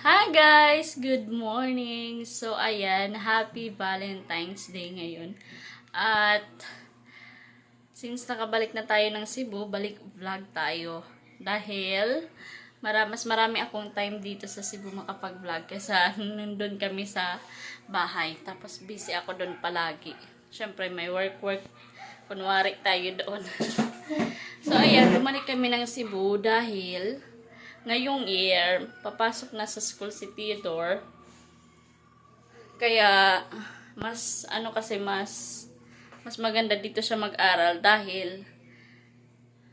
Hi guys! Good morning! So, ayan, happy Valentine's Day ngayon. At, since nakabalik na tayo ng Cebu, balik vlog tayo. Dahil, mara mas marami akong time dito sa Cebu makapag-vlog kaysa nandun kami sa bahay. Tapos, busy ako doon palagi. Siyempre, may work-work. Kunwari tayo doon. so, ayan, bumalik kami ng Cebu dahil ngayong year, papasok na sa school si Theodore. Kaya, mas, ano kasi, mas, mas maganda dito siya mag-aral dahil,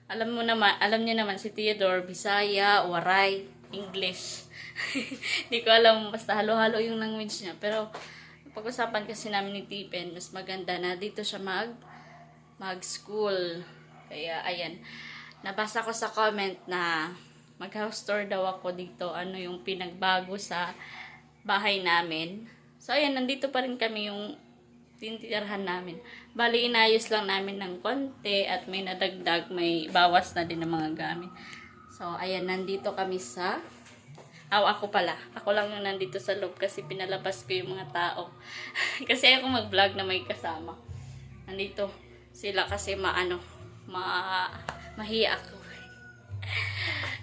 alam mo naman, alam niya naman si Theodore, Bisaya, Waray, English. Hindi ko alam, basta halo-halo yung language niya. Pero, pag-usapan kasi namin ni Tipen, mas maganda na dito siya mag, mag-school. Kaya, ayan, nabasa ko sa comment na, mag-house tour daw ako dito. Ano yung pinagbago sa bahay namin. So, ayan, nandito pa rin kami yung tinitirhan namin. Bali, inayos lang namin ng konti at may nadagdag, may bawas na din ng mga gamit. So, ayan, nandito kami sa... Aw, ako pala. Ako lang yung nandito sa loob kasi pinalabas ko yung mga tao. kasi ako mag-vlog na may kasama. Nandito sila kasi maano, ma mahiya ako.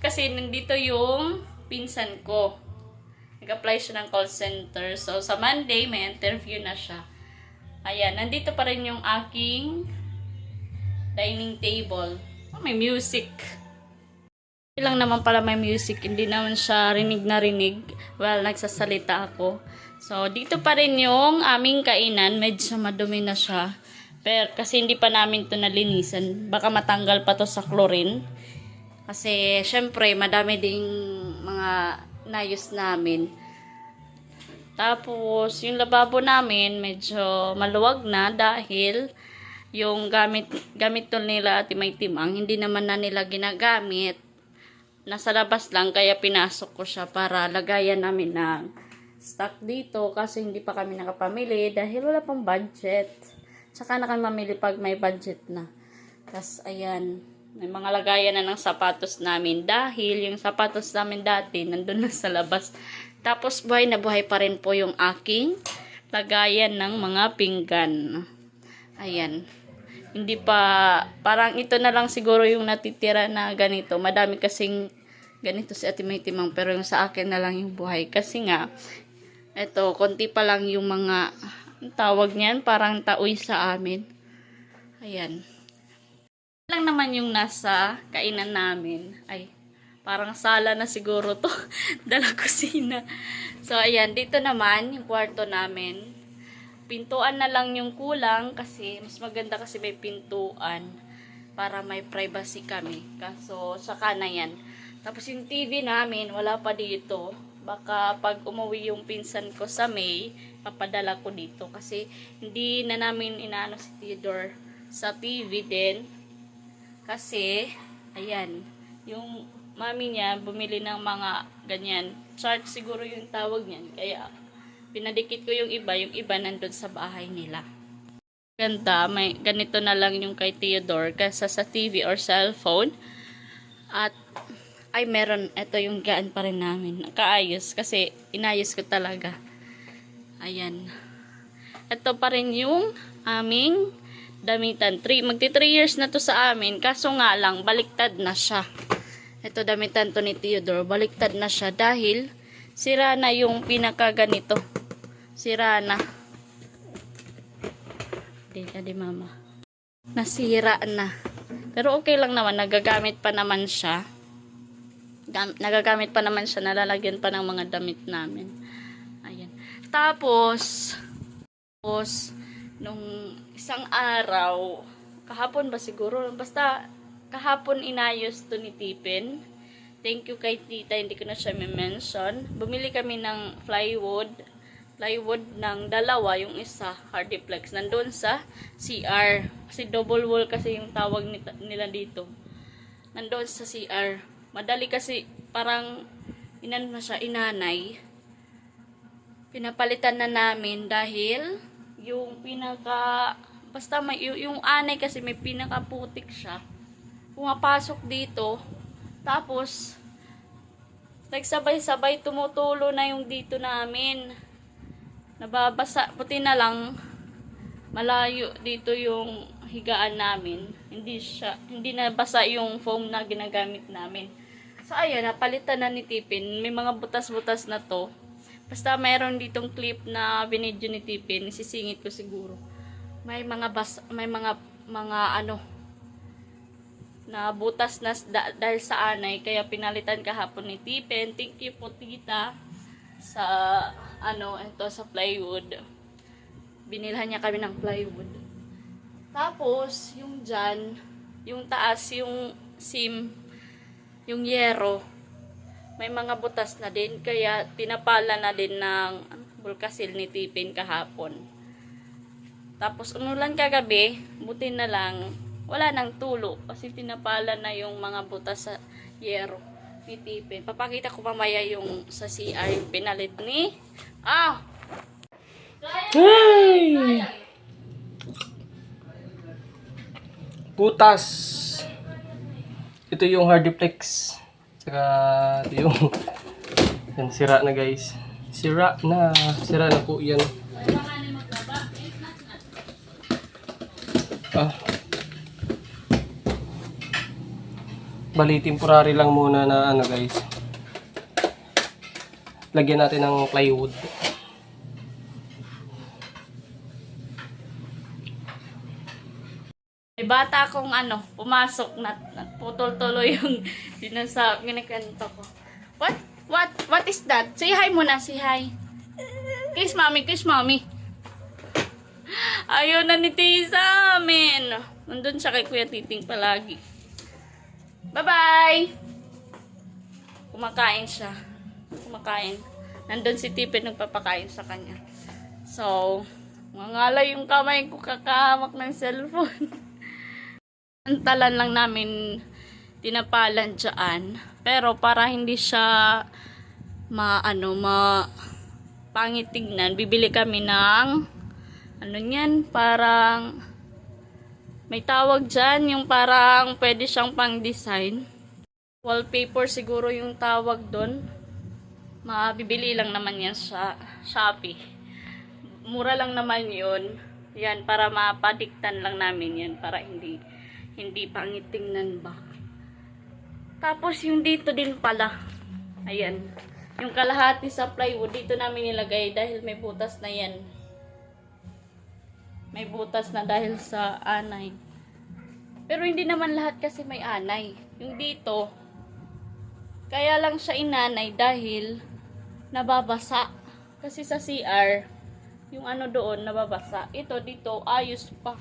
Kasi nandito yung pinsan ko. Nag-apply siya ng call center. So, sa Monday, may interview na siya. Ayan, nandito pa rin yung aking dining table. Oh, may music. Hindi lang naman pala may music. Hindi naman siya rinig na rinig. Well, nagsasalita ako. So, dito pa rin yung aming kainan. Medyo madumi na siya. Pero, kasi hindi pa namin to nalinisan. Baka matanggal pa to sa chlorine. Kasi, syempre, madami ding mga nayos namin. Tapos, yung lababo namin, medyo maluwag na dahil yung gamit, gamit to nila at timang, hindi naman na nila ginagamit. Nasa labas lang, kaya pinasok ko siya para lagayan namin ng stock dito kasi hindi pa kami nakapamili dahil wala pang budget. Tsaka na kami mamili pag may budget na. Tapos, ayan, may mga lagayan na ng sapatos namin dahil yung sapatos namin dati nandun na sa labas. Tapos buhay na buhay pa rin po yung aking lagayan ng mga pinggan. Ayan. Hindi pa, parang ito na lang siguro yung natitira na ganito. Madami kasing ganito si Ate Timang pero yung sa akin na lang yung buhay. Kasi nga, eto, konti pa lang yung mga, tawag niyan, parang taoy sa amin. Ayan lang naman yung nasa kainan namin. Ay, parang sala na siguro to. Dala kusina. So, ayan. Dito naman, yung kwarto namin. Pintuan na lang yung kulang kasi mas maganda kasi may pintuan para may privacy kami. Kaso, saka na yan. Tapos yung TV namin, wala pa dito. Baka pag umuwi yung pinsan ko sa May, papadala ko dito. Kasi hindi na namin inaano si Theodore sa TV din kasi, ayan, yung mami niya bumili ng mga ganyan. Chart siguro yung tawag niyan. Kaya, pinadikit ko yung iba, yung iba nandun sa bahay nila. Ganda, may ganito na lang yung kay Theodore kaysa sa TV or cellphone. At, ay meron, ito yung gaan pa rin namin. Nakaayos kasi inayos ko talaga. Ayan. Ito pa rin yung aming damitan. Three, magti 3 years na to sa amin. Kaso nga lang, baliktad na siya. Ito damitan to ni Theodore. Baliktad na siya dahil sira na yung pinaka ganito. Sira na. Di, di mama. Nasira na. Pero okay lang naman. Nagagamit pa naman siya. Gam nagagamit pa naman siya. Nalalagyan pa ng mga damit namin. Ayan. Tapos, tapos, nung isang araw, kahapon ba siguro, basta kahapon inayos to ni Tipin. Thank you kay tita, hindi ko na siya mention. Bumili kami ng plywood, plywood ng dalawa, yung isa, hardiplex, nandun sa CR. Kasi double wall kasi yung tawag nila dito. Nandun sa CR. Madali kasi, parang, inan na siya, inanay. Pinapalitan na namin dahil, yung pinaka basta may yung, anay kasi may pinakaputik siya pumapasok dito tapos nagsabay-sabay tumutulo na yung dito namin. Nababasa, puti na lang, malayo dito yung higaan namin. Hindi siya, hindi na basa yung foam na ginagamit namin. So ayun, napalitan na ni Tipin. May mga butas-butas na to. Basta mayroon ditong clip na binidyo ni Tipin, sisingit ko siguro. May mga bas, may mga mga ano na butas na da- dahil sa anay kaya pinalitan kahapon ni Tipin. Thank you po tita sa ano ito sa plywood. Binilhan niya kami ng plywood. Tapos yung dyan, yung taas, yung sim, yung yero, may mga butas na din kaya tinapala na din ng bulkasil ni Tipin kahapon. Tapos umulan kagabi, buti na lang, wala nang tulo kasi tinapala na yung mga butas sa yero ni Tipin. Papakita ko mamaya yung sa CR yung pinalit ni... Ah! Ay! Butas. Ito yung hardiplex. Saka yung yan, sira na guys. Sira na. Sira na po yan. Ah. Bali, temporary lang muna na ano guys. Lagyan natin ng plywood. Bata akong ano, pumasok na, putol tuloy yung dinasa, ginakanto ko. What? What? What is that? Say hi muna, say hi. Kiss mommy, kiss mommy. Ayaw na ni sa amin. Nandun siya kay Kuya Titing palagi. Bye-bye! Kumakain siya. Kumakain. Nandun si Tipin nagpapakain sa kanya. So, mangalay yung kamay ko kakahamak ng cellphone. Antalan lang namin tinapalan dyan. Pero para hindi siya maano ma pangit tignan, bibili kami ng ano niyan, parang may tawag dyan, yung parang pwede siyang pang design. Wallpaper siguro yung tawag doon. Mabibili lang naman yan sa Shopee. Mura lang naman yun. Yan, para mapadiktan lang namin yan. Para hindi, hindi pangit tingnan ba. Tapos yung dito din pala. Ayan. Yung kalahati sa plywood, dito namin nilagay dahil may butas na yan. May butas na dahil sa anay. Pero hindi naman lahat kasi may anay. Yung dito, kaya lang siya inanay dahil nababasa. Kasi sa CR, yung ano doon nababasa. Ito dito, ayos pa.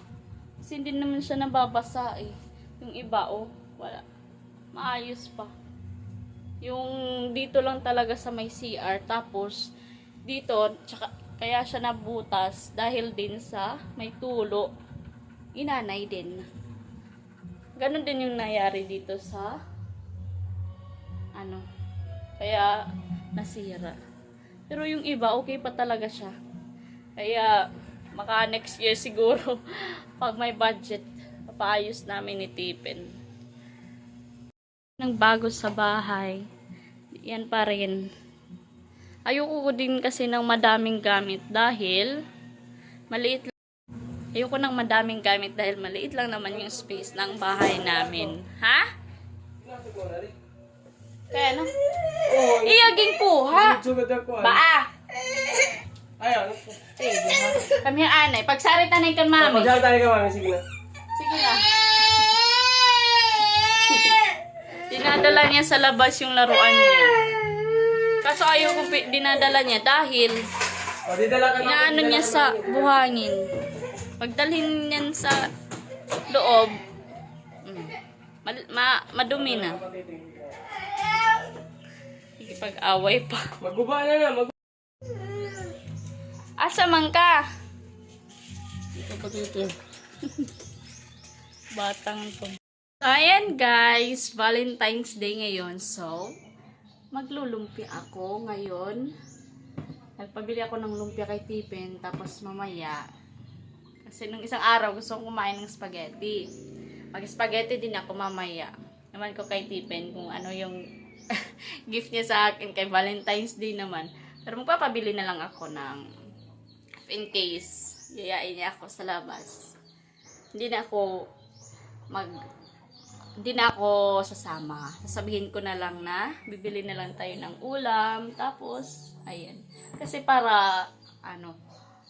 Kasi hindi naman siya nababasa eh. Yung iba oh, wala. Maayos pa. Yung dito lang talaga sa may CR. Tapos, dito, tsaka, kaya siya nabutas dahil din sa may tulo. Inanay din. Ganon din yung nangyari dito sa ano. Kaya nasira. Pero yung iba, okay pa talaga siya. Kaya, maka next year siguro, pag may budget, papaayos namin ni Tipin. Nang bago sa bahay, yan pa rin. Ayoko ko din kasi ng madaming gamit dahil maliit lang. Ayoko ng madaming gamit dahil maliit lang naman yung space ng bahay namin. Ha? Kaya ano? Iyaging po, ha? Baa! Ha? Kami ang anay. Pagsari tanay kan mami. Magdala tayo ka mami. Sige na. Sige na. Dinadala niya sa labas yung laruan niya. Kaso ayaw ko pi- dinadala niya dahil O, didala ka inaano niya sa buhangin. Pagdalhin niyan sa loob, mm, ma- ma- madumi na. Ikipag-away pa. Maguba na na. Mag Asa man ka? Ito pa dito. Batang to. So, ayan guys, Valentine's Day ngayon. So, maglulumpia ako ngayon. Nagpabili ako ng lumpia kay Tipin, tapos mamaya, kasi nung isang araw gusto kong kumain ng spaghetti. Mag-spaghetti din ako mamaya. Naman ko kay Tipin kung ano yung gift niya sa akin kay Valentine's Day naman. Pero magpapabili na lang ako ng in case yayain niya ako sa labas. Hindi na ako mag hindi na ako sasama. Sasabihin ko na lang na bibili na lang tayo ng ulam tapos ayan. Kasi para ano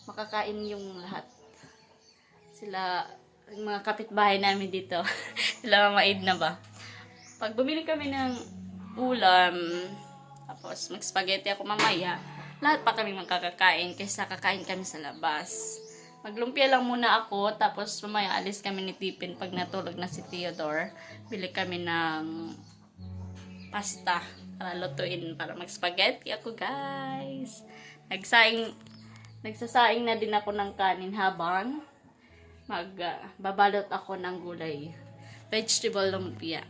makakain yung lahat. Sila yung mga kapitbahay namin dito. sila mamaid na ba? Pag bumili kami ng ulam, tapos mag-spaghetti ako mamaya, lahat pa kami magkakakain kaysa kakain kami sa labas. Maglumpia lang muna ako, tapos mamaya alis kami ni Tipin pag natulog na si Theodore. Bili kami ng pasta para lutuin para mag-spaghetti ako guys. Nagsaing nagsasaing na din ako ng kanin habang mag ah, babalot ako ng gulay. Vegetable lumpia.